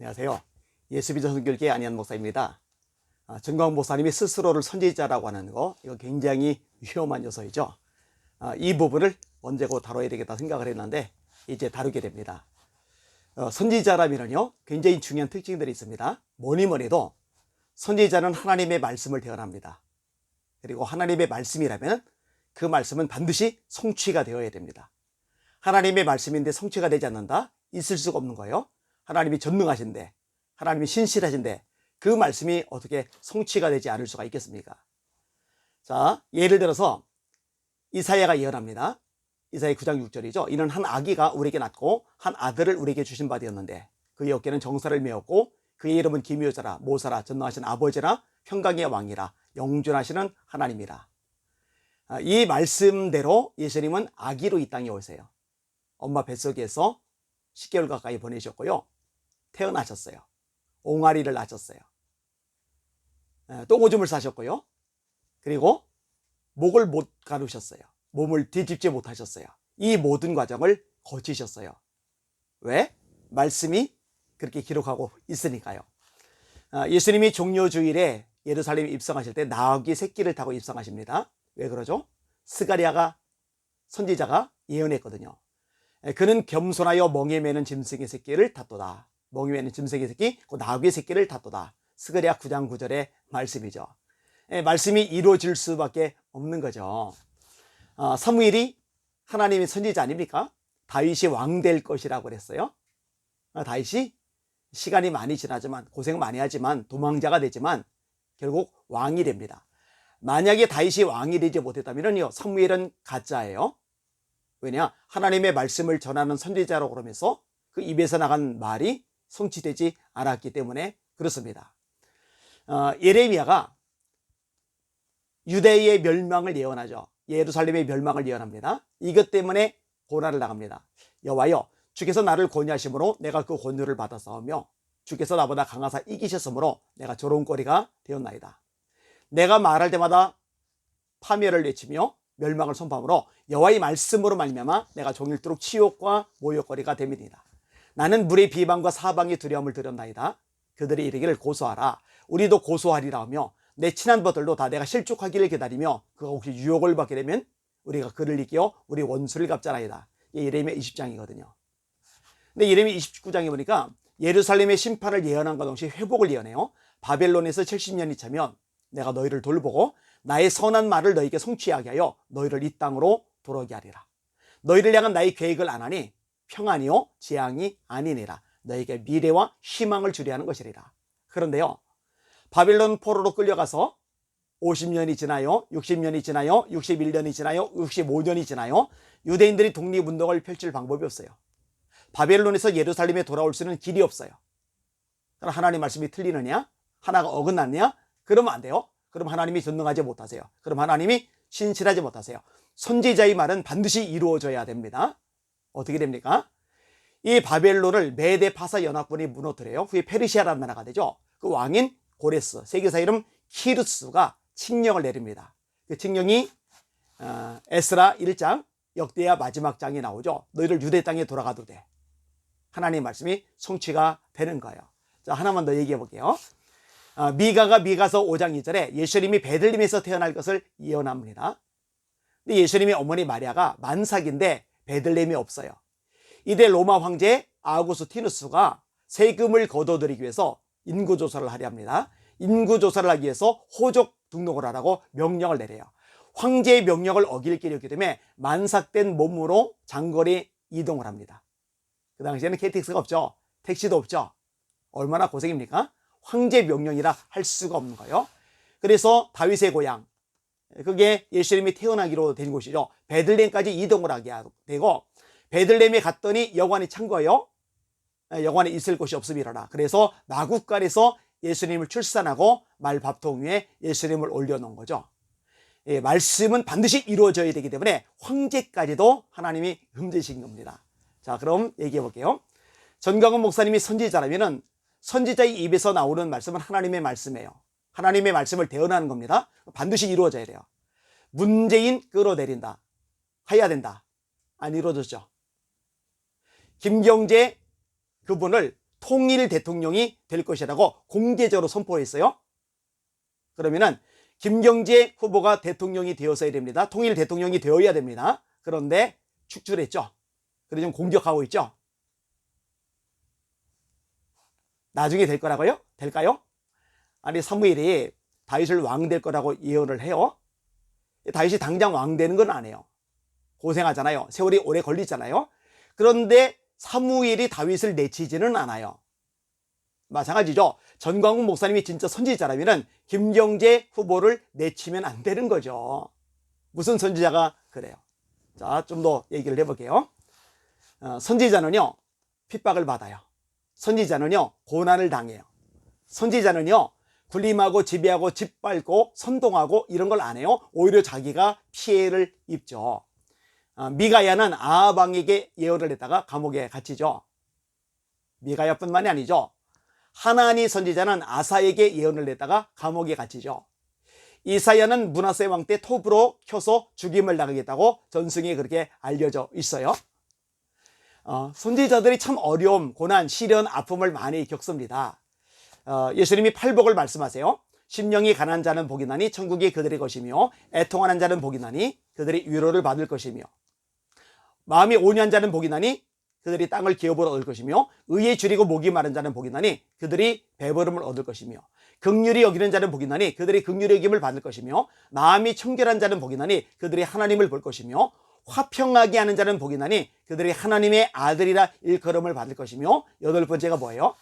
안녕하세요. 예수비전 선교회 안현 목사입니다. 아, 정광 목사님이 스스로를 선지자라고 하는 거 이거 굉장히 위험한 요소이죠. 아, 이 부분을 언제고 다뤄야 되겠다 생각을 했는데 이제 다루게 됩니다. 어, 선지자라면요 굉장히 중요한 특징들이 있습니다. 뭐니 뭐니 해도 선지자는 하나님의 말씀을 대언합니다. 그리고 하나님의 말씀이라면 그 말씀은 반드시 성취가 되어야 됩니다. 하나님의 말씀인데 성취가 되지 않는다? 있을 수가 없는 거예요. 하나님이 전능하신데, 하나님이 신실하신데, 그 말씀이 어떻게 성취가 되지 않을 수가 있겠습니까? 자, 예를 들어서 이사야가 예언합니다. 이사야 9장 6절이죠. 이는 한 아기가 우리에게 낳고 한 아들을 우리에게 주신 바 되었는데 그의 어깨는 정사를 메었고 그의 이름은 기묘자라 모사라 전능하신 아버지라 평강의 왕이라 영존하시는 하나님이라. 아, 이 말씀대로 예수님은 아기로 이 땅에 오세요. 엄마 뱃속에서 10개월 가까이 보내셨고요. 태어나셨어요. 옹알이를 낳으셨어요. 에, 똥오줌을 싸셨고요. 그리고 목을 못 가누셨어요. 몸을 뒤집지 못하셨어요. 이 모든 과정을 거치셨어요. 왜? 말씀이 그렇게 기록하고 있으니까요. 아, 예수님이 종료 주일에 예루살렘에 입성하실 때 나귀 새끼를 타고 입성하십니다. 왜 그러죠? 스가리아가 선지자가 예언했거든요. 에, 그는 겸손하여 멍에 매는 짐승의 새끼를 탔도다. 멍에 매는 짐승의 새끼, 그 나귀의 새끼를 탔도다. 스가리아 9장 9절의 말씀이죠. 에, 말씀이 이루어질 수밖에 없는 거죠. 아, 사무엘이 하나님의 선지자 아닙니까? 다윗이 왕 될 것이라고 그랬어요. 아, 다윗이 시간이 많이 지나지만 고생 많이 하지만 도망자가 되지만 결국 왕이 됩니다. 만약에 다윗이 왕이 되지 못했다면요 사무엘은 가짜예요. 왜냐 하나님의 말씀을 전하는 선지자로 그러면서 그 입에서 나간 말이 성취되지 않았기 때문에 그렇습니다. 어, 예레미야가 유대의 멸망을 예언하죠. 예루살렘의 멸망을 예언합니다. 이것 때문에 고난을 당합니다. 여호와여 주께서 나를 권유하심으로 내가 그 권유를 받아 싸우며 주께서 나보다 강하사 이기셨으므로 내가 조롱거리가 되었나이다. 내가 말할 때마다 파멸을 외치며 멸망을 선포함으로 여호와의 말씀으로 말미암아 내가 종일토록 치욕과 모욕거리가 됩니다. 나는 물의 비방과 사방의 두려움을 들였나이다. 그들이 이르기를 고소하라. 우리도 고소하리라 하며 내 친한 버들도 다 내가 실족하기를 기다리며 그가 혹시 유혹을 받게 되면 우리가 그를 이겨 우리 원수를 갚자나이다. 이게 예레미야 20장이거든요. 근데 예레미야 29장에 보니까 예루살렘의 심판을 예언한과 동시에 회복을 예언해요. 바벨론에서 70년이 차면 내가 너희를 돌보고 나의 선한 말을 너희에게 성취하게 하여 너희를 이 땅으로 돌아오게 하리라. 너희를 향한 나의 계획을 안 하니 평안이요 재앙이 아니니라. 너희에게 미래와 희망을 주려 하는 것이리라. 그런데요. 바벨론 포로로 끌려가서 50년이 지나요. 60년이 지나요. 61년이 지나요. 65년이 지나요. 유대인들이 독립운동을 펼칠 방법이 없어요. 바벨론에서 예루살렘에 돌아올 수는 길이 없어요. 그럼 하나님 말씀이 틀리느냐? 하나가 어긋났냐? 그러면 안 돼요. 그럼 하나님이 전능하지 못하세요. 그럼 하나님이 신실하지 못하세요. 선지자의 말은 반드시 이루어져야 됩니다. 어떻게 됩니까? 이 바벨론을 메데 파사 연합군이 무너뜨려요. 후에 페르시아라는 나라가 되죠. 그 왕인 고레스, 세계사 이름 키루스가 칙령을 내립니다. 그 칙령이 어, 에스라 1장 역대야 마지막 장에 나오죠. 너희를 유대 땅에 돌아가도 돼. 하나님 말씀이 성취가 되는 거예요. 자, 하나만 더 얘기해 볼게요. 아, 미가가 미가서 5장 2절에 예수님이 베들림에서 태어날 것을 예언합니다. 근데 예수님의 어머니 마리아가 만삭인데 베들렘이 없어요. 이때 로마 황제 아우구스티누스가 세금을 거둬들이기 위해서 인구 조사를 하려 합니다. 인구 조사를 하기 위해서 호족 등록을 하라고 명령을 내려요. 황제의 명령을 어길 길이 없기 때문에 만삭된 몸으로 장거리 이동을 합니다. 그 당시에는 KTX가 없죠. 택시도 없죠. 얼마나 고생입니까? 황제 명령이라 할 수가 없는 거예요. 그래서 다윗의 고향, 그게 예수님이 태어나기로 된 곳이죠. 베들렘까지 이동을 하게 되고 베들렘에 갔더니 여관이 찬 거예요. 여관에 있을 곳이 없음이라라. 그래서 마국간에서 예수님을 출산하고 말밥통 위에 예수님을 올려놓은 거죠. 예, 말씀은 반드시 이루어져야 되기 때문에 황제까지도 하나님이 흠지신 겁니다. 자, 그럼 얘기해 볼게요. 전광훈 목사님이 선지자라면은 선지자의 입에서 나오는 말씀은 하나님의 말씀이에요. 하나님의 말씀을 대언하는 겁니다. 반드시 이루어져야 돼요. 문재인 끌어내린다. 해야 된다. 안 이루어졌죠. 김경재 그분을 통일 대통령이 될 것이라고 공개적으로 선포했어요. 그러면은 김경재 후보가 대통령이 되었어야 됩니다. 통일 대통령이 되어야 됩니다. 그런데 축출했죠. 그래서 좀 공격하고 있죠. 나중에 될 거라고요? 될까요? 아니 사무엘이 다윗을 왕 될 거라고 예언을 해요. 다윗이 당장 왕 되는 건 아니에요. 고생하잖아요. 세월이 오래 걸리잖아요. 그런데 사무엘이 다윗을 내치지는 않아요. 마찬가지죠. 전광훈 목사님이 진짜 선지자라면 김경재 후보를 내치면 안 되는 거죠. 무슨 선지자가 그래요. 자, 좀 더 얘기를 해볼게요. 어, 선지자는요, 핍박을 받아요. 선지자는요, 고난을 당해요. 선지자는요, 군림하고 지배하고 짓밟고 선동하고 이런 걸 안 해요. 오히려 자기가 피해를 입죠. 어, 미가야는 아방에게 예언을 했다가 감옥에 갇히죠. 미가야뿐만이 아니죠. 하나니 선지자는 아사에게 예언을 냈다가 감옥에 갇히죠. 이사야는 문하세 왕 때 톱으로 켜서 죽임을 당하겠다고 전승에 그렇게 알려져 있어요. 어, 선지자들이 참 어려움, 고난, 시련, 아픔을 많이 겪습니다. 어, 예수님이 팔복을 말씀하세요. 심령이 가난 자는 복이 나니 천국이 그들의 것이며 애통하는 자는 복이 나니 그들이 위로를 받을 것이며 마음이 온유한 자는 복이 나니 그들이 땅을 기업으로 얻을 것이며 의에 줄이고 목이 마른 자는 복이 나니 그들이 배부름을 얻을 것이며 극률이 여기는 자는 복이 나니 그들이 극률의 여김을 받을 것이며 마음이 청결한 자는 복이 나니 그들이 하나님을 볼 것이며 화평하게 하는 자는 복이 나니 그들이 하나님의 아들이라 일컬음을 받을 것이며 여덟 번째가 뭐예요?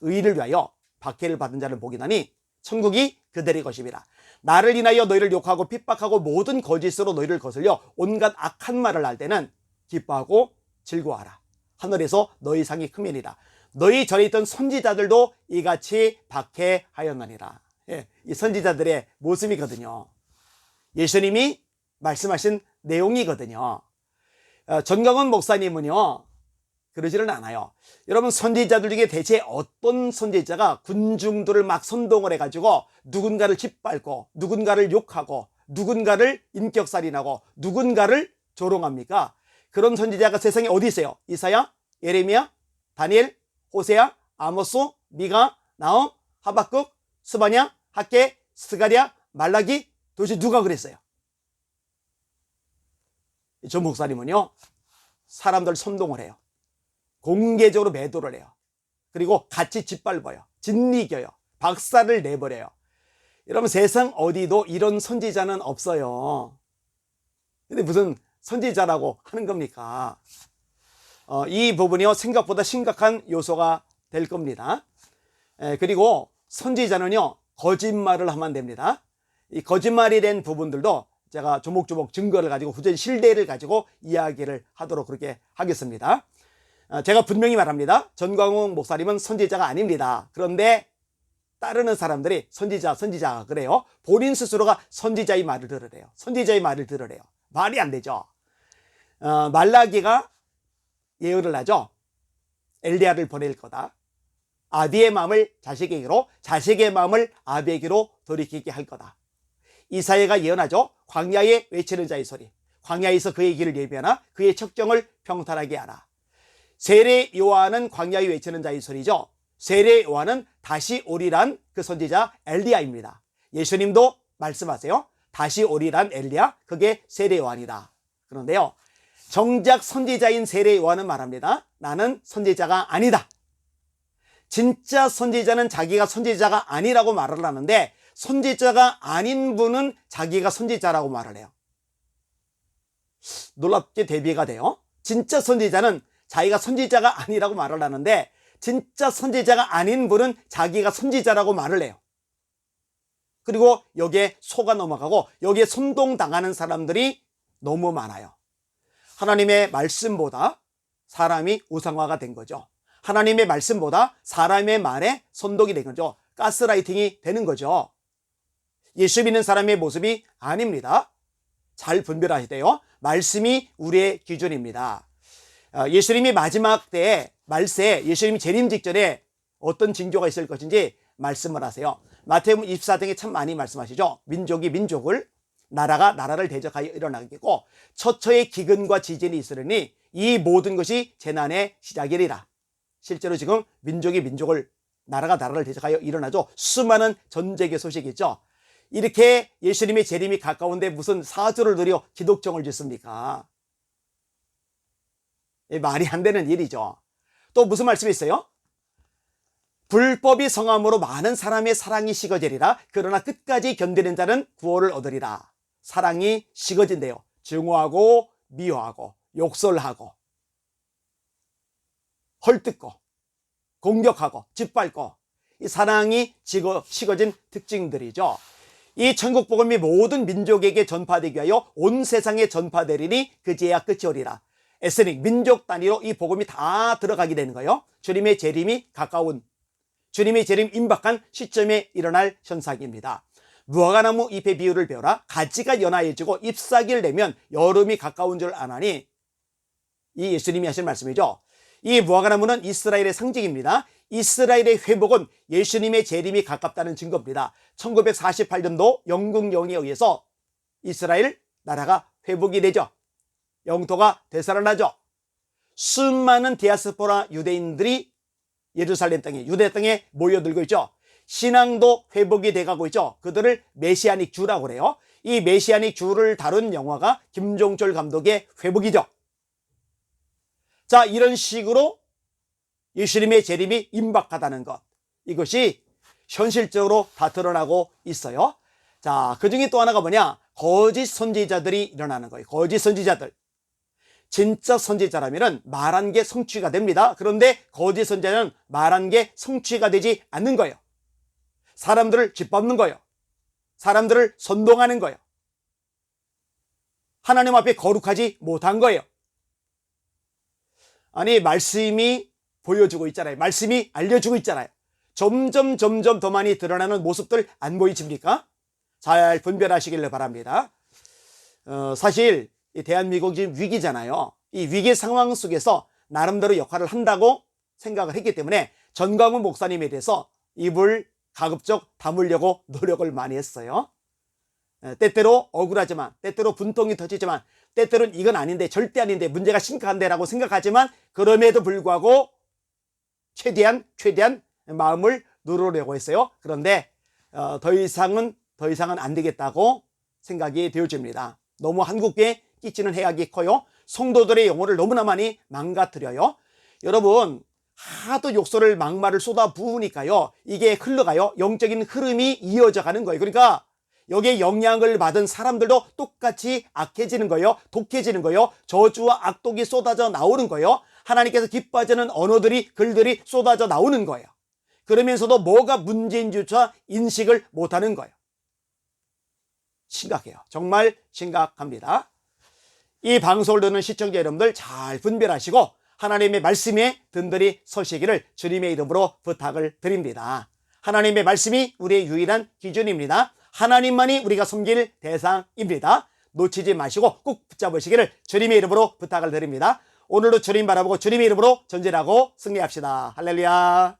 의를 위하여 박해를 받은 자는 복이 나니 천국이 그들의 것입니다. 나를 인하여 너희를 욕하고 핍박하고 모든 거짓으로 너희를 거슬려 온갖 악한 말을 할 때는 기뻐하고 즐거워하라. 하늘에서 너희 상이 크면이다. 너희 전에 있던 선지자들도 이같이 박해하였나니라. 예, 이 선지자들의 모습이거든요. 예수님이 말씀하신 내용이거든요. 어, 전광훈 목사님은요, 그러지는 않아요. 여러분, 선지자들 중에 대체 어떤 선지자가 군중들을 막 선동을 해가지고 누군가를 짓밟고, 누군가를 욕하고, 누군가를 인격살인하고, 누군가를 조롱합니까? 그런 선지자가 세상에 어디 있어요? 이사야, 예레미야, 다니엘, 호세야, 아모스, 미가, 나움, 하박국, 스바냐, 학계, 스가랴, 말라기 도대체 누가 그랬어요? 저 목사님은요 사람들 선동을 해요. 공개적으로 매도를 해요. 그리고 같이 짓밟아요. 짓이겨요. 박살을 내버려요. 여러분 세상 어디도 이런 선지자는 없어요. 근데 무슨 선지자라고 하는 겁니까? 어, 이 부분이요 생각보다 심각한 요소가 될 겁니다. 에, 그리고 선지자는요 거짓말을 하면 됩니다. 이 거짓말이 된 부분들도 제가 조목조목 증거를 가지고 후전 실대를 가지고 이야기를 하도록 그렇게 하겠습니다. 어, 제가 분명히 말합니다. 전광훈 목사님은 선지자가 아닙니다. 그런데 따르는 사람들이 선지자, 선지자 그래요. 본인 스스로가 선지자의 말을 들으래요. 선지자의 말을 들으래요. 말이 안 되죠. 어, 말라기가 예언을 하죠. 엘리야를 보낼 거다. 아비의 마음을 자식에게로, 자식의 마음을 아비에게로 돌이키게 할 거다. 이사야가 예언하죠. 광야에 외치는 자의 소리. 광야에서 그의 길을 예비하나 그의 척정을 평탄하게 하라. 세례 요한은 광야에 외치는 자의 소리죠. 세례 요한은 다시 오리란 그 선지자 엘리야입니다. 예수님도 말씀하세요. 다시 오리란 엘리야, 그게 세례 요한이다. 그런데요. 정작 선지자인 세례 요한은 말합니다. 나는 선지자가 아니다. 진짜 선지자는 자기가 선지자가 아니라고 말을 하는데 선지자가 아닌 분은 자기가 선지자라고 말을 해요. 놀랍게 대비가 돼요. 진짜 선지자는 자기가 선지자가 아니라고 말을 하는데 진짜 선지자가 아닌 분은 자기가 선지자라고 말을 해요. 그리고 여기에 속아 넘어가고 여기에 선동당하는 사람들이 너무 많아요. 하나님의 말씀보다 사람이 우상화가 된 거죠. 하나님의 말씀보다 사람의 말에 선동이 된 거죠. 가스라이팅이 되는 거죠. 예수 믿는 사람의 모습이 아닙니다. 잘 분별하셔야 돼요. 말씀이 우리의 기준입니다. 어, 예수님이 마지막 때에 말세, 예수님이 재림 직전에 어떤 징조가 있을 것인지 말씀을 하세요. 마태복음 24장에 참 많이 말씀하시죠. 민족이 민족을 나라가 나라를 대적하여 일어나겠고 처처의 기근과 지진이 있으려니 이 모든 것이 재난의 시작이리라. 실제로 지금 민족이 민족을 나라가 나라를 대적하여 일어나죠. 수많은 전쟁의 소식이 있죠. 이렇게 예수님의 재림이 가까운데 무슨 사주를 들여 기독정을 짓습니까? 이 말이 안 되는 일이죠. 또 무슨 말씀이 있어요? 불법이 성함으로 많은 사람의 사랑이 식어지리라. 그러나 끝까지 견디는 자는 구원을 얻으리라. 사랑이 식어진대요. 증오하고 미워하고 욕설하고 헐뜯고 공격하고 짓밟고 이 사랑이 식어, 식어진 특징들이죠. 이 천국 복음이 모든 민족에게 전파되기 위하여 온 세상에 전파되리니 그제야 끝이 오리라. 에스닉 민족 단위로 이 복음이 다 들어가게 되는 거예요. 주님의 재림이 가까운 주님의 재림 임박한 시점에 일어날 현상입니다. 무화과나무 잎의 비유를 배워라. 가지가 연하해지고 잎사귀를 내면 여름이 가까운 줄 아나니 이 예수님이 하신 말씀이죠. 이 무화과나무는 이스라엘의 상징입니다. 이스라엘의 회복은 예수님의 재림이 가깝다는 증거입니다. 1948년도 영국 영에 의해서 이스라엘 나라가 회복이 되죠. 영토가 되살아나죠. 수많은 디아스포라 유대인들이 예루살렘 땅에 유대 땅에 모여들고 있죠. 신앙도 회복이 돼가고 있죠. 그들을 메시아닉 주라고 그래요. 이 메시아닉 주를 다룬 영화가 김종철 감독의 회복이죠. 자, 이런 식으로 예수님의 재림이 임박하다는 것. 이것이 현실적으로 다 드러나고 있어요. 자, 그 중에 또 하나가 뭐냐? 거짓 선지자들이 일어나는 거예요. 거짓 선지자들. 진짜 선지자라면 말한 게 성취가 됩니다. 그런데 거짓 선지자는 말한 게 성취가 되지 않는 거예요. 사람들을 짓밟는 거예요. 사람들을 선동하는 거예요. 하나님 앞에 거룩하지 못한 거예요. 아니, 말씀이 보여주고 있잖아요. 말씀이 알려주고 있잖아요. 점점, 점점 더 많이 드러나는 모습들 안 보이십니까? 잘 분별하시길 바랍니다. 어, 사실, 이 대한민국이 지금 위기잖아요. 이 위기 상황 속에서 나름대로 역할을 한다고 생각을 했기 때문에 전광훈 목사님에 대해서 입을 가급적 다물려고 노력을 많이 했어요. 에, 때때로 억울하지만, 때때로 분통이 터지지만, 때때로는 이건 아닌데, 절대 아닌데, 문제가 심각한데라고 생각하지만, 그럼에도 불구하고 최대한, 최대한 마음을 누르려고 했어요. 그런데, 어, 더 이상은, 더 이상은 안 되겠다고 생각이 되어집니다. 너무 한국에 끼치는 해악이 커요. 성도들의 영혼을 너무나 많이 망가뜨려요. 여러분, 하도 욕설을 막말을 쏟아 부으니까요. 이게 흘러가요. 영적인 흐름이 이어져 가는 거예요. 그러니까 여기에 영향을 받은 사람들도 똑같이 악해지는 거예요. 독해지는 거예요. 저주와 악독이 쏟아져 나오는 거예요. 하나님께서 기뻐하지는 언어들이 글들이 쏟아져 나오는 거예요. 그러면서도 뭐가 문제인지조차 인식을 못하는 거예요. 심각해요. 정말 심각합니다. 이 방송을 듣는 시청자 여러분들 잘 분별하시고 하나님의 말씀에 든든히 서시기를 주님의 이름으로 부탁을 드립니다. 하나님의 말씀이 우리의 유일한 기준입니다. 하나님만이 우리가 섬길 대상입니다. 놓치지 마시고 꼭 붙잡으시기를 주님의 이름으로 부탁을 드립니다. 오늘도 주님 바라보고 주님의 이름으로 전진하고 승리합시다. 할렐루야.